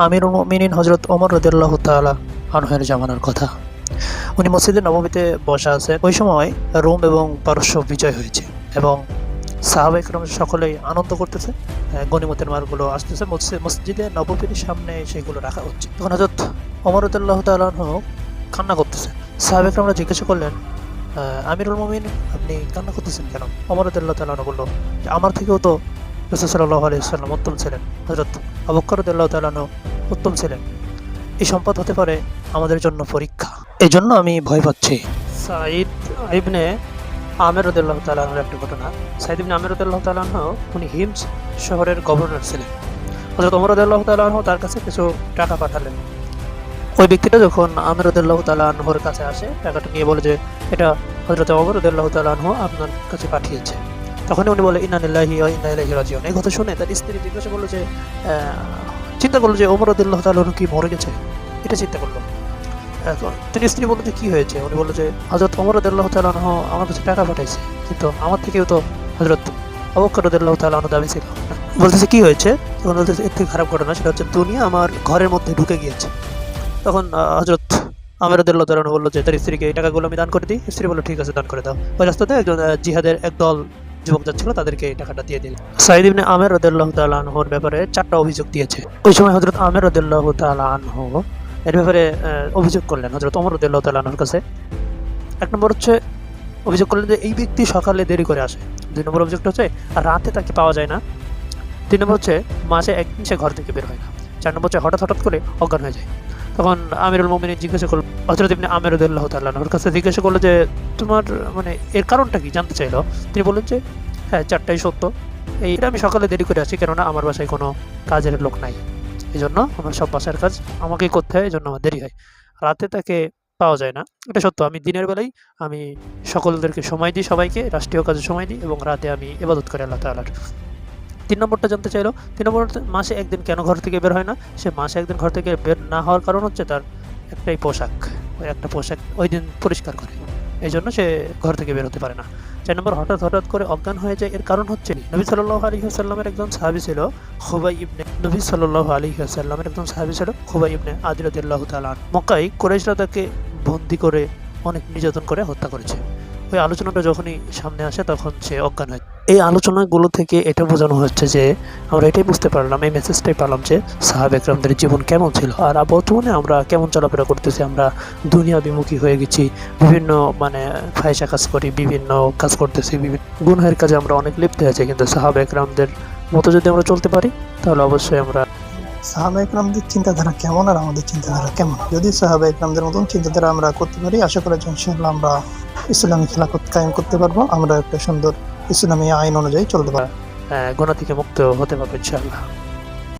আমিরুল মিনিন হজরত ওমর রদিয়াল্লাহ তালা আনহের জামানার কথা। উনি মসজিদে নবমীতে বসা আছে। ওই সময় রোম এবং পারস্য বিজয় হয়েছে এবং সাহাবাইক সকলেই আনন্দ করতেছে। আহ, গনিমতের মালগুলো আসতেছে। মসজিদ- নবমীর সামনে সেগুলো রাখা হচ্ছে তখন হজরত ওমর রদিয়াল্লাহ তালাহ কান্না করতেছে। সাহাবেক আমরা জিজ্ঞাসা করলেন আমিরুল মমিন আপনি কান্না করতেছেন কেন? অমর রদুল্লাহ তালাহ বলল আমার থেকেও তো রসুল সাল্লাহ আলিয়াল্লাম উত্তম ছিলেন। হজরত আবকরদুল্লাহ তালানো উত্তম ছিলেন। এই সম্পদ হতে পারে আমাদের জন্য পরীক্ষা। এই জন্য আমি ভয় পাচ্ছি। সাইদ ইবনে আমের তালানোর একটা ঘটনা। সাইদ ইবনে আমের রদুল্লাহ তালাহ উনি হিমস শহরের গভর্নর ছিলেন। হজরত রদুল্লাহ তালাহ তার কাছে কিছু টাকা পাঠালেন। ওই ব্যক্তিটা যখন আমের রদুল্লাহ তালাহর কাছে আসে, টাকাটা নিয়ে বলে যে, এটা হজরত রদুল্লাহ তালাহ আপনার কাছে পাঠিয়েছে। তখন উনি বলে ইনানিল্লাহি ও ইন্না ইলাইহি রাজিউন। এই কথা শুনে তার স্ত্রী জিজ্ঞাসা করল যে চিন্তা করল যে ওমর রদুল্লাহ তালাহ কি মরে গেছে? এটা চিন্তা করল। এখন তিনি স্ত্রী বলল যে কি হয়েছে? উনি বলল যে হজরত অমর রদুল্লাহ তালাহ আমার কাছে টাকা পাঠাইছে, কিন্তু আমার থেকেও তো হজরত অবকর রদুল্লাহ তালাহ দাবি ছিল। বলতেছে, কি হয়েছে? তখন বলতেছে, এর থেকে খারাপ ঘটনা, সেটা হচ্ছে দুনিয়া আমার ঘরের মধ্যে ঢুকে গিয়েছে। তখন হজরত আমিরুদ্দুল্লাহ তালন বলল যে, তার স্ত্রীকে এই টাকাগুলো আমি দান করে দিই। স্ত্রী বলল, ঠিক আছে, দান করে দাও। ওই রাস্তাতে একজন জিহাদের একদল যুবক যাচ্ছিল, তাদেরকে এই টাকাটা দিয়ে দিল সাইদ ইবনে আমের রদুল্লাহ তালাহর ব্যাপারে চারটা অভিযোগ দিয়েছে। ওই সময় হজরত আমের রদুল্লাহ তালাহ এর ব্যাপারে অভিযোগ করলেন হজরত অমর রদুল্লাহ তালাহর কাছে। এক নম্বর হচ্ছে, অভিযোগ করলেন যে এই ব্যক্তি সকালে দেরি করে আসে। দুই নম্বর অভিযোগটা হচ্ছে আর রাতে তাকে পাওয়া যায় না। তিন নম্বর হচ্ছে মাসে একদিন সে ঘর থেকে বের হয় না। চার নম্বর হচ্ছে, হঠাৎ হঠাৎ করে অজ্ঞান হয়ে যায়। তখন আমিরুল মোমিনী জিজ্ঞাসা করল হজরত ইবনে আমিরুদ্দুল্লাহ তাল্লাহর কাছে জিজ্ঞাসা করল যে, তোমার মানে এর কারণটা কি? জানতে চাইলো। তিনি বললেন যে হ্যাঁ চারটাই সত্য। এইটা আমি সকালে দেরি করে আসি, কেননা আমার বাসায় কোনো কাজের লোক নাই। এই জন্য আমার সব বাসার কাজ আমাকেই করতে হয় এই জন্য আমার দেরি হয়। রাতে তাকে পাওয়া যায় না। এটা সত্য। আমি দিনের বেলায় আমি সকলদেরকে সময় দিই, সবাইকে রাষ্ট্রীয় কাজে সময় দিই এবং রাতে আমি এবাদত করি আল্লাহ তাআলার। তিন নম্বরটা জানতে চাইলো, তিন নম্বর মাসে একদিন কেন ঘর থেকে বের হয় না? সে মাসে একদিন ঘর থেকে বের না হওয়ার কারণ হচ্ছে তার একটাই পোশাক, ওই একটা পোশাক ওই দিন পরিষ্কার করে। এই জন্য সে ঘর থেকে বের হতে পারে না। চার নম্বর, হঠাৎ হঠাৎ করে অজ্ঞান হয়ে যায়, এর কারণ হচ্ছে নবী সাল্লাহ আলী আসাল্লামের একজন সাহাবি ছিল খুবাই ইবনে, নবী সাল্লাহ আলী আসাল্লামের একজন সাহাবি ছিল খুবাই ইবনে আদিরদুল্লাহ তালান মক্কাই কোরাইশরা তাকে বন্দি করে অনেক নির্যাতন করে হত্যা করেছে। ওই আলোচনাটা যখনই সামনে আসে তখন সে অজ্ঞান হয় এই আলোচনাগুলো থেকে এটা বোঝানো হচ্ছে যে আমরা এটাই বুঝতে পারলাম, এই মেসেজটাই পারলাম যে সাহাব একরামদের জীবন কেমন ছিল। আর বর্তমানে আমরা কেমন চলাফেরা করতেছি, আমরা দুনিয়া বিমুখী হয়ে গেছি, বিভিন্ন মানে ফায়সা কাজ করি, বিভিন্ন কাজ করতেছি, বিভিন্ন গুনহের কাজে আমরা অনেক লিপ্ত হয়েছি কিন্তু সাহাব একরামদের মতো যদি আমরা চলতে পারি, তাহলে অবশ্যই আমরা সাহাবা একরামদের চিন্তাধারা কেমন আর আমাদের চিন্তাধারা কেমন? যদি সাহাবা একরামদের মতন চিন্তাধারা আমরা করতে পারি, আশা করা যায় আমরা ইসলামী খেলাফত কায়েম করতে পারব। আমরা একটা সুন্দর ইসলামী আইন অনুযায়ী চলতে পারে। গোনা থেকে মুক্ত হতে পারবে ইনশাআল্লাহ।